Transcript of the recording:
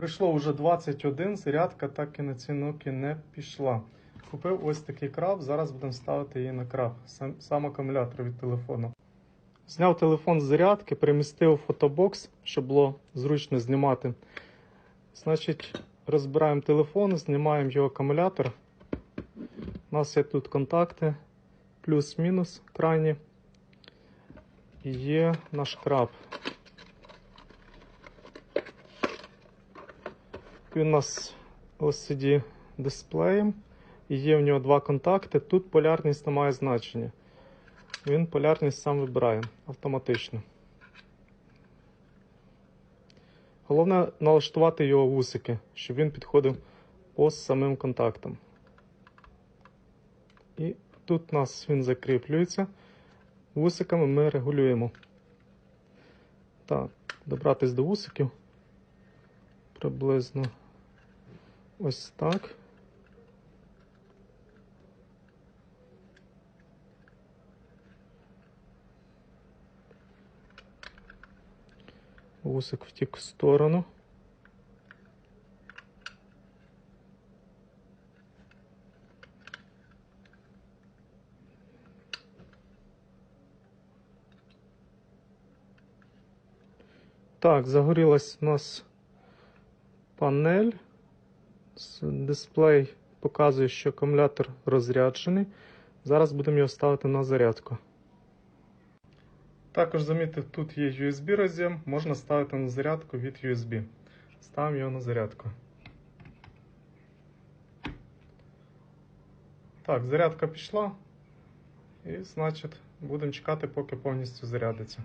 Прийшло вже 21, зарядка так і на Nokia не пішла. Купив ось такий краб, зараз будемо ставити її на краб, сам, сам акумулятор від телефону. Зняв телефон з зарядки, перемістив фотобокс, щоб було зручно знімати. Значить, розбираємо телефон, знімаємо його акумулятор. У нас є тут контакти, плюс-мінус крайні. І є наш краб. Він у нас LCD дисплеєм. І є в нього два контакти. Тут полярність не має значення. Він полярність сам вибирає автоматично. Головне налаштувати його вусики, щоб він підходив по самим контактам. І тут у нас він закріплюється. Вусиками ми регулюємо. Так, добратись до вусиків. Приблизно ось так. Вусик втік в сторону. Так, загорілась у нас панель. Дисплей показує, що акумулятор розряджений. Зараз будемо його ставити на зарядку. Також замітив, тут є USB роз'єм, можна ставити на зарядку від USB. Ставимо його на зарядку. Так, зарядка пішла. І значить будемо чекати, поки повністю зарядиться.